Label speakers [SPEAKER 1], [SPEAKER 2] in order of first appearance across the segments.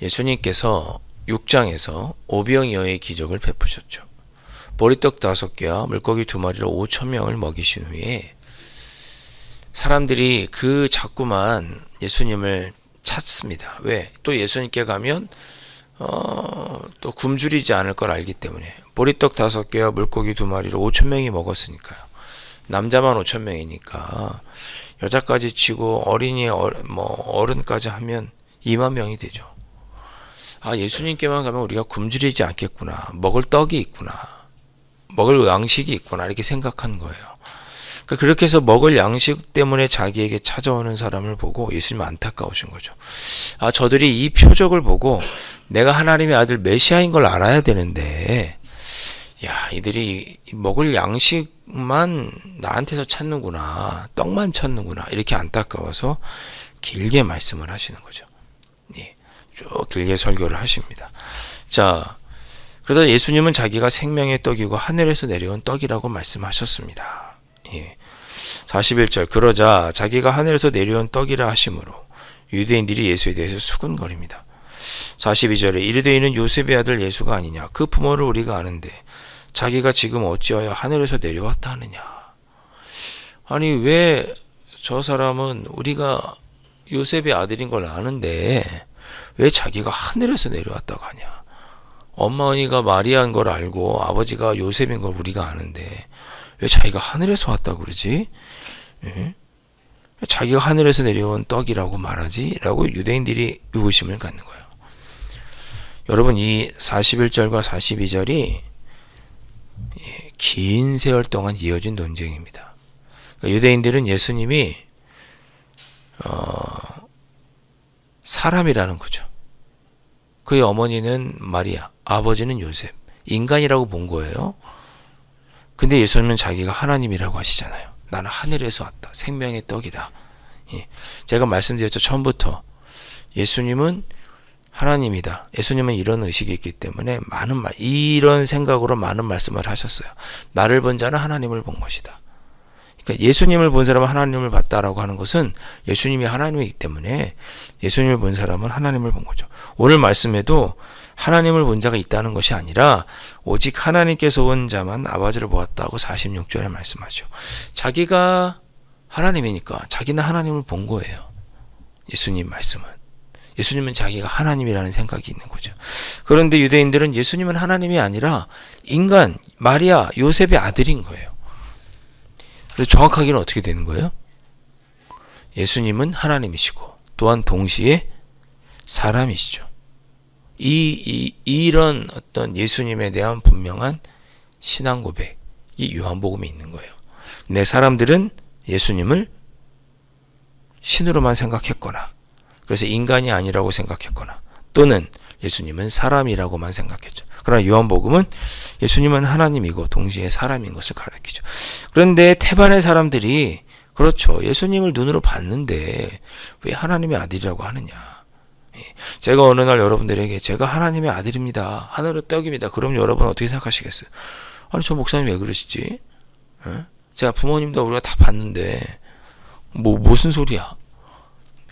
[SPEAKER 1] 예수님께서 6장에서 오병이어의 기적을 베푸셨죠. 보리떡 다섯 개와 물고기 두 마리로 5천 명을 먹이신 후에 사람들이 그 자꾸만 예수님을 찾습니다. 왜? 또 예수님께 가면 어, 또 굶주리지 않을 걸 알기 때문에 보리떡 다섯 개와 물고기 두 마리로 5천 명이 먹었으니까요. 남자만 5천 명이니까 여자까지 치고 어린이 어, 뭐 어른까지 하면 2만 명이 되죠. 아 예수님께만 가면 우리가 굶주리지 않겠구나. 먹을 떡이 있구나. 먹을 양식이 있구나 이렇게 생각한 거예요. 그러니까 그렇게 해서 먹을 양식 때문에 자기에게 찾아오는 사람을 보고 예수님 안타까우신 거죠. 아 저들이 이 표적을 보고 내가 하나님의 아들 메시아인 걸 알아야 되는데 야 이들이 먹을 양식만 나한테서 찾는구나 떡만 찾는구나 이렇게 안타까워서 길게 말씀을 하시는 거죠. 예, 쭉 길게 설교를 하십니다. 자 그러다 예수님은 자기가 생명의 떡이고 하늘에서 내려온 떡이라고 말씀하셨습니다. 예. 41절 그러자 자기가 하늘에서 내려온 떡이라 하심으로 유대인들이 예수에 대해서 수군거립니다. 42절에 이르되 이는 요셉의 아들 예수가 아니냐 그 부모를 우리가 아는데 자기가 지금 어찌하여 하늘에서 내려왔다 하느냐 아니 왜 저 사람은 우리가 요셉의 아들인 걸 아는데 왜 자기가 하늘에서 내려왔다고 하냐 엄마언니가 마리아인 걸 알고 아버지가 요셉인 걸 우리가 아는데 왜 자기가 하늘에서 왔다고 그러지? 예? 자기가 하늘에서 내려온 떡이라고 말하지? 라고 유대인들이 의구심을 갖는 거예요. 여러분 이 41절과 42절이 예, 긴 세월 동안 이어진 논쟁입니다. 그러니까 유대인들은 예수님이 어, 사람이라는 거죠. 그의 어머니는 마리아, 아버지는 요셉, 인간이라고 본 거예요. 근데 예수님은 자기가 하나님이라고 하시잖아요. 나는 하늘에서 왔다. 생명의 떡이다. 예. 제가 말씀드렸죠. 처음부터. 예수님은 하나님이다. 예수님은 이런 의식이 있기 때문에 많은 말, 이런 생각으로 많은 말씀을 하셨어요. 나를 본 자는 하나님을 본 것이다. 그러니까 예수님을 본 사람은 하나님을 봤다라고 하는 것은 예수님이 하나님이기 때문에 예수님을 본 사람은 하나님을 본 거죠. 오늘 말씀에도 하나님을 본 자가 있다는 것이 아니라 오직 하나님께서 온 자만 아버지를 보았다고 46절에 말씀하죠. 자기가 하나님이니까 자기는 하나님을 본 거예요. 예수님 말씀은. 예수님은 자기가 하나님이라는 생각이 있는 거죠. 그런데 유대인들은 예수님은 하나님이 아니라 인간, 마리아, 요셉의 아들인 거예요. 그래서 정확하게는 어떻게 되는 거예요? 예수님은 하나님이시고 또한 동시에 사람이시죠. 이, 이 이 런 어떤 예수님에 대한 분명한 신앙 고백이 요한복음에 있는 거예요. 내 사람들은 예수님을 신으로만 생각했거나 그래서 인간이 아니라고 생각했거나 또는 예수님은 사람이라고만 생각했죠. 그러나 요한복음은 예수님은 하나님이고 동시에 사람인 것을 가르치죠. 그런데 태반의 사람들이 그렇죠. 예수님을 눈으로 봤는데 왜 하나님의 아들이라고 하느냐. 예. 제가 어느 날 여러분들에게 제가 하나님의 아들입니다. 하늘의 떡입니다. 그럼 여러분 어떻게 생각하시겠어요? 아니 저 목사님 왜 그러시지? 예? 제가 부모님도 우리가 다 봤는데 뭐 무슨 소리야?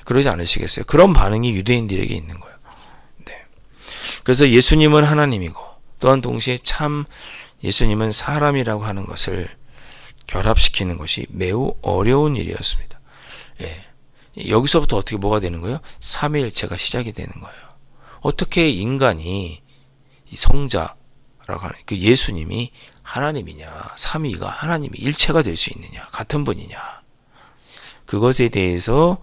[SPEAKER 1] 그러지 않으시겠어요? 그런 반응이 유대인들에게 있는 거예요. 네. 그래서 예수님은 하나님이고 또한 동시에 참 예수님은 사람이라고 하는 것을 결합시키는 것이 매우 어려운 일이었습니다. 예. 여기서부터 어떻게 뭐가 되는 거예요? 삼위일체가 시작이 되는 거예요. 어떻게 인간이 성자라고 하는 그 예수님이 하나님이냐, 삼위가 하나님이 일체가 될 수 있느냐, 같은 분이냐. 그것에 대해서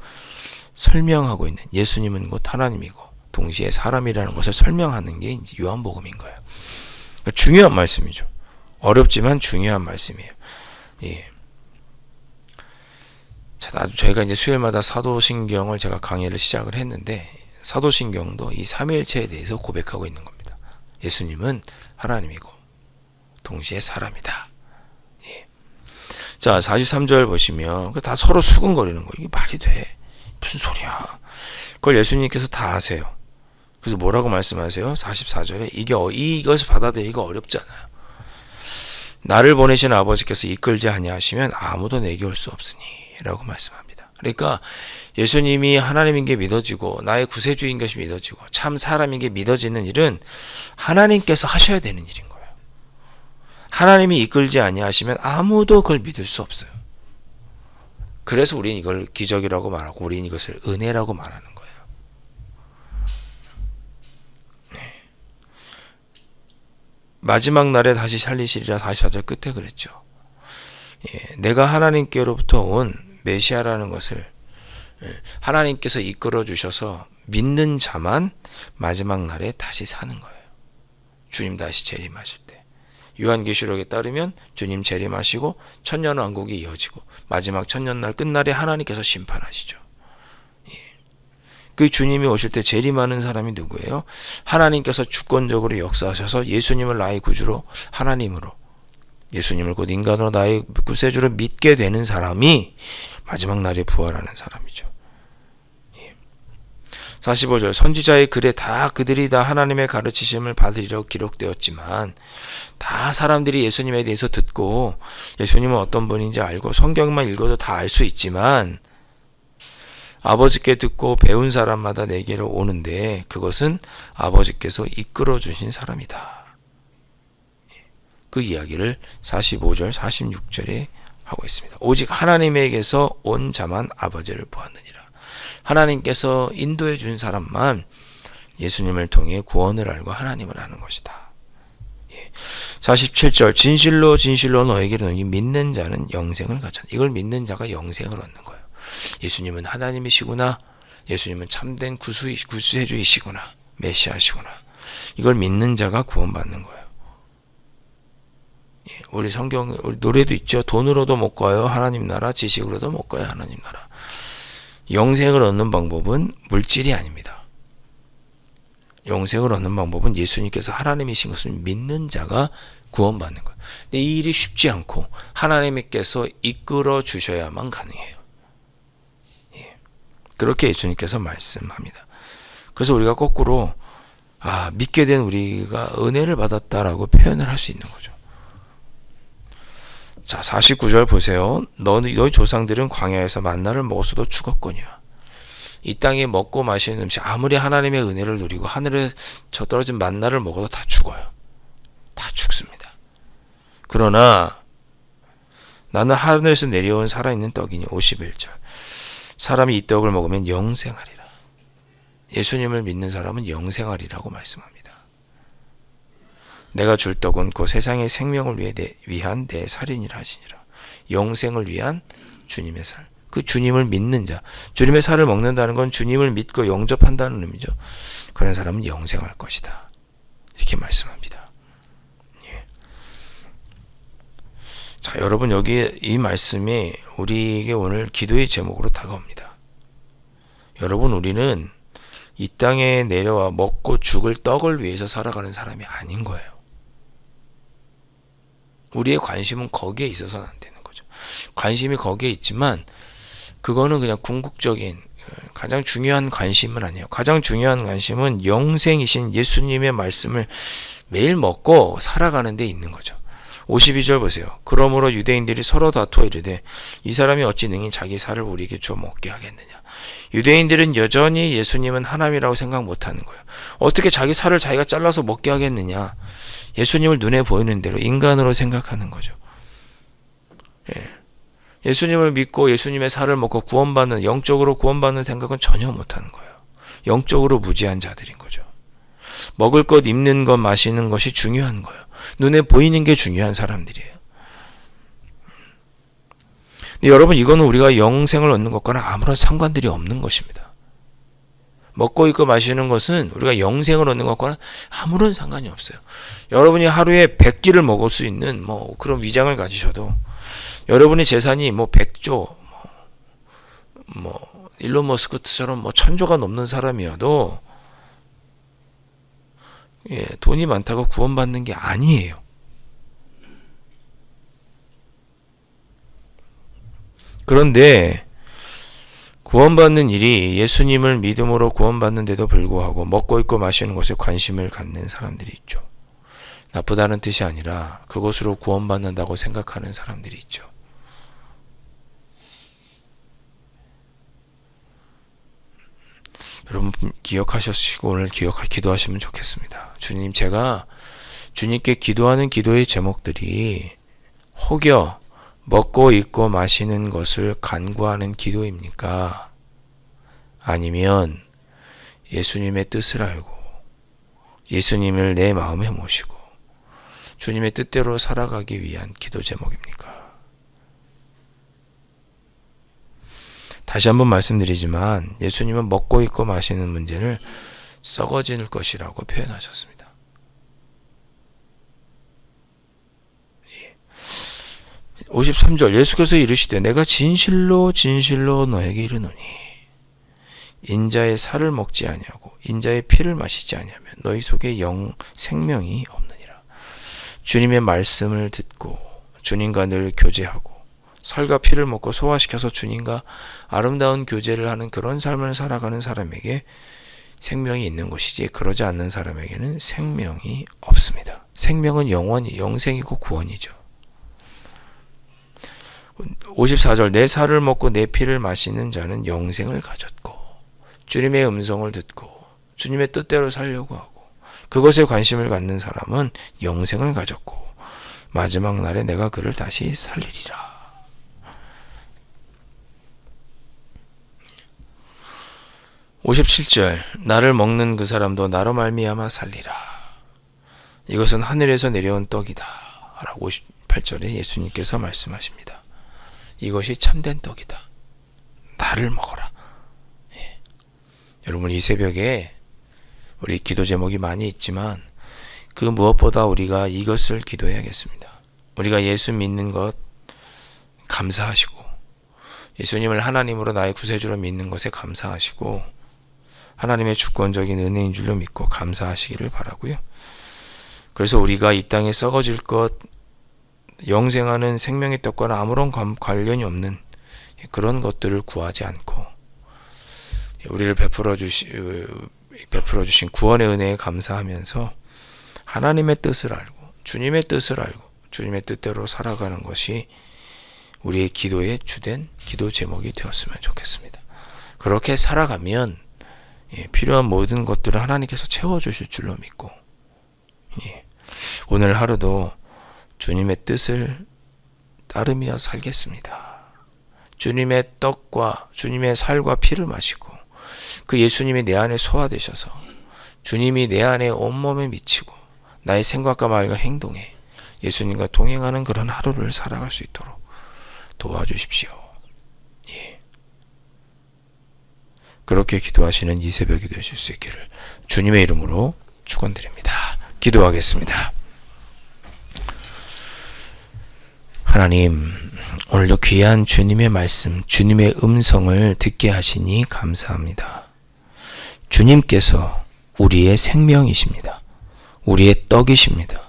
[SPEAKER 1] 설명하고 있는 예수님은 곧 하나님이고 동시에 사람이라는 것을 설명하는 게 이제 요한복음인 거예요. 그러니까 중요한 말씀이죠. 어렵지만 중요한 말씀이에요. 예. 자, 나도 저희가 이제 수요일마다 사도신경을 제가 강의를 시작을 했는데 사도신경도 이 삼위일체에 대해서 고백하고 있는 겁니다. 예수님은 하나님이고 동시에 사람이다. 예. 자, 43절 보시면 다 서로 수근거리는 거예요. 이게 말이 돼. 무슨 소리야. 그걸 예수님께서 다 아세요. 그래서 뭐라고 말씀하세요? 44절에 이게 어, 이것을 받아들이기가 어렵잖아요. 나를 보내신 아버지께서 이끌지 아니하시면 아무도 내게 올 수 없으니라고 말씀합니다. 그러니까 예수님이 하나님인 게 믿어지고 나의 구세주인 것이 믿어지고 참 사람인 게 믿어지는 일은 하나님께서 하셔야 되는 일인 거예요. 하나님이 이끌지 아니하시면 아무도 그걸 믿을 수 없어요. 그래서 우리는 이걸 기적이라고 말하고 우리는 이것을 은혜라고 말하는 거예요. 마지막 날에 다시 살리시리라 44절 끝에 그랬죠. 예, 내가 하나님께로부터 온 메시아라는 것을 예, 하나님께서 이끌어 주셔서 믿는 자만 마지막 날에 다시 사는 거예요. 주님 다시 재림하실 때. 요한계시록에 따르면 주님 재림하시고 천년 왕국이 이어지고 마지막 천년 날 끝날에 하나님께서 심판하시죠. 그 주님이 오실 때 재림하는 사람이 누구예요? 하나님께서 주권적으로 역사하셔서 예수님을 나의 구주로 하나님으로 예수님을 곧 인간으로 나의 구세주로 믿게 되는 사람이 마지막 날에 부활하는 사람이죠. 45절 선지자의 글에 다 그들이 다 하나님의 가르치심을 받으리라고 기록되었지만 다 사람들이 예수님에 대해서 듣고 예수님은 어떤 분인지 알고 성경만 읽어도 다 알 수 있지만 아버지께 듣고 배운 사람마다 내게로 오는데 그것은 아버지께서 이끌어 주신 사람이다. 그 이야기를 45절, 46절에 하고 있습니다. 오직 하나님에게서 온 자만 아버지를 보았느니라. 하나님께서 인도해 준 사람만 예수님을 통해 구원을 알고 하나님을 아는 것이다. 47절 진실로 진실로 너에게로 믿는 자는 영생을 갖잖아. 이걸 믿는 자가 영생을 얻는 거예요. 예수님은 하나님이시구나. 예수님은 참된 구수 구수해주이시구나. 메시아시구나. 이걸 믿는 자가 구원받는 거예요. 예, 우리 성경 우리 노래도 있죠. 돈으로도 못 가요. 하나님 나라. 지식으로도 못 가요. 하나님 나라. 영생을 얻는 방법은 물질이 아닙니다. 영생을 얻는 방법은 예수님께서 하나님이신 것을 믿는 자가 구원받는 거예요. 근데 이 일이 쉽지 않고 하나님께서 이끌어 주셔야만 가능해요. 그렇게 예수님께서 말씀합니다. 그래서 우리가 거꾸로 아, 믿게 된 우리가 은혜를 받았다라고 표현을 할 수 있는 거죠. 자, 49절 보세요. 너희, 너희 조상들은 광야에서 만나를 먹었어도 죽었거니와. 이 땅에 먹고 마시는 음식, 아무리 하나님의 은혜를 누리고 하늘에 저 떨어진 만나를 먹어도 다 죽어요. 다 죽습니다. 그러나 나는 하늘에서 내려온 살아있는 떡이니 51절. 사람이 이 떡을 먹으면 영생하리라. 예수님을 믿는 사람은 영생하리라고 말씀합니다. 내가 줄 떡은 그 세상의 생명을 위해 내, 위한 내 살인이라 하시니라. 영생을 위한 주님의 살. 그 주님을 믿는 자. 주님의 살을 먹는다는 건 주님을 믿고 영접한다는 의미죠. 그런 사람은 영생할 것이다. 이렇게 말씀합니다. 예. 자, 여러분 여기 이 말씀이 우리에게 오늘 기도의 제목으로 다가옵니다. 여러분 우리는 이 땅에 내려와 먹고 죽을 떡을 위해서 살아가는 사람이 아닌 거예요. 우리의 관심은 거기에 있어서는 안 되는 거죠. 관심이 거기에 있지만 그거는 그냥 궁극적인 가장 중요한 관심은 아니에요. 가장 중요한 관심은 영생이신 예수님의 말씀을 매일 먹고 살아가는 데 있는 거죠. 52절 보세요. 그러므로 유대인들이 서로 다투어 이르되 이 사람이 어찌 능히 자기 살을 우리에게 주어 먹게 하겠느냐. 유대인들은 여전히 예수님은 하나님이라고 생각 못하는 거예요. 어떻게 자기 살을 자기가 잘라서 먹게 하겠느냐. 예수님을 눈에 보이는 대로 인간으로 생각하는 거죠. 예. 예수님을 믿고 예수님의 살을 먹고 구원받는 영적으로 구원받는 생각은 전혀 못하는 거예요. 영적으로 무지한 자들인 거죠. 먹을 것, 입는 것, 마시는 것이 중요한 거예요. 눈에 보이는 게 중요한 사람들이에요. 여러분 이거는 우리가 영생을 얻는 것과는 아무런 상관들이 없는 것입니다. 먹고 있고 마시는 것은 우리가 영생을 얻는 것과는 아무런 상관이 없어요. 여러분이 하루에 100끼를 먹을 수 있는 뭐 그런 위장을 가지셔도 여러분의 재산이 뭐 100조 뭐, 뭐 일론 머스크처럼 뭐 천조가 넘는 사람이어도 예, 돈이 많다고 구원받는 게 아니에요. 그런데 구원받는 일이 예수님을 믿음으로 구원받는데도 불구하고 먹고 있고 마시는 것에 관심을 갖는 사람들이 있죠. 나쁘다는 뜻이 아니라 그것으로 구원받는다고 생각하는 사람들이 있죠. 여러분 기억하시고 오늘 기억 기도하시면 좋겠습니다. 주님 제가 주님께 기도하는 기도의 제목들이 혹여 먹고 입고 마시는 것을 간구하는 기도입니까? 아니면 예수님의 뜻을 알고 예수님을 내 마음에 모시고 주님의 뜻대로 살아가기 위한 기도 제목입니까? 다시 한번 말씀드리지만 예수님은 먹고 입고 마시는 문제를 썩어질 것이라고 표현하셨습니다. 53절 예수께서 이르시되 내가 진실로 진실로 너에게 이르노니 인자의 살을 먹지 아니하고 인자의 피를 마시지 아니하면 너희 속에 영 생명이 없느니라. 주님의 말씀을 듣고 주님과 늘 교제하고 살과 피를 먹고 소화시켜서 주님과 아름다운 교제를 하는 그런 삶을 살아가는 사람에게 생명이 있는 것이지 그러지 않는 사람에게는 생명이 없습니다. 생명은 영원히 영생이고 구원이죠. 54절 내 살을 먹고 내 피를 마시는 자는 영생을 가졌고 주님의 음성을 듣고 주님의 뜻대로 살려고 하고 그것에 관심을 갖는 사람은 영생을 가졌고 마지막 날에 내가 그를 다시 살리리라. 57절 나를 먹는 그 사람도 나로 말미암아 살리라. 이것은 하늘에서 내려온 떡이다. 라고 58절에 예수님께서 말씀하십니다. 이것이 참된 떡이다. 나를 먹어라. 예. 여러분 이 새벽에 우리 기도 제목이 많이 있지만 그 무엇보다 우리가 이것을 기도해야겠습니다. 우리가 예수 믿는 것 감사하시고 예수님을 하나님으로 나의 구세주로 믿는 것에 감사하시고 하나님의 주권적인 은혜인 줄로 믿고 감사하시기를 바라고요. 그래서 우리가 이 땅에 썩어질 것 영생하는 생명의 떡과는 아무런 관련이 없는 그런 것들을 구하지 않고 우리를 베풀어 주시 베풀어 주신 구원의 은혜에 감사하면서 하나님의 뜻을 알고 주님의 뜻을 알고 주님의 뜻대로 살아가는 것이 우리의 기도의 주된 기도 제목이 되었으면 좋겠습니다. 그렇게 살아가면 예, 필요한 모든 것들을 하나님께서 채워주실 줄로 믿고 예, 오늘 하루도 주님의 뜻을 따르며 살겠습니다. 주님의 떡과 주님의 살과 피를 마시고 그 예수님이 내 안에 소화되셔서 주님이 내 안에 온몸에 미치고 나의 생각과 말과 행동에 예수님과 동행하는 그런 하루를 살아갈 수 있도록 도와주십시오. 예. 그렇게 기도하시는 이 새벽이 되실 수 있기를 주님의 이름으로 축원드립니다. 기도하겠습니다. 하나님, 오늘도 귀한 주님의 말씀, 주님의 음성을 듣게 하시니 감사합니다. 주님께서 우리의 생명이십니다. 우리의 떡이십니다.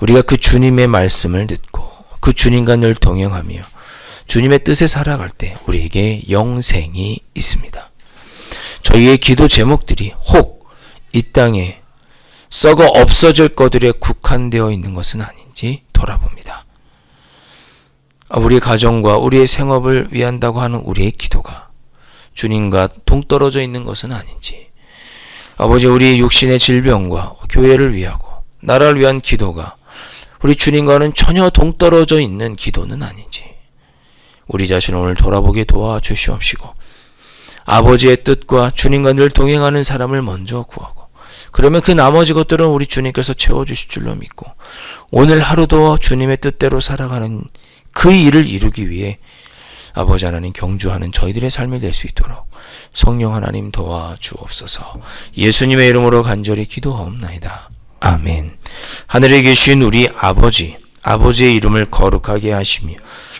[SPEAKER 1] 우리가 그 주님의 말씀을 듣고 그 주님과 늘 동행하며 주님의 뜻에 살아갈 때 우리에게 영생이 있습니다. 저희의 기도 제목들이 혹 이 땅에 썩어 없어질 것들에 국한되어 있는 것은 아닌지 돌아봅니다. 우리의 가정과 우리의 생업을 위한다고 하는 우리의 기도가 주님과 동떨어져 있는 것은 아닌지 아버지 우리 육신의 질병과 교회를 위하고 나라를 위한 기도가 우리 주님과는 전혀 동떨어져 있는 기도는 아닌지 우리 자신을 오늘 돌아보게 도와주시옵시고 아버지의 뜻과 주님과 늘 동행하는 사람을 먼저 구하고 그러면 그 나머지 것들은 우리 주님께서 채워주실 줄로 믿고 오늘 하루도 주님의 뜻대로 살아가는 그 일을 이루기 위해 아버지 하나님 경주하는 저희들의 삶이 될 수 있도록 성령 하나님 도와주옵소서 예수님의 이름으로 간절히 기도하옵나이다. 아멘. 하늘에 계신 우리 아버지, 아버지의 이름을 거룩하게 하시며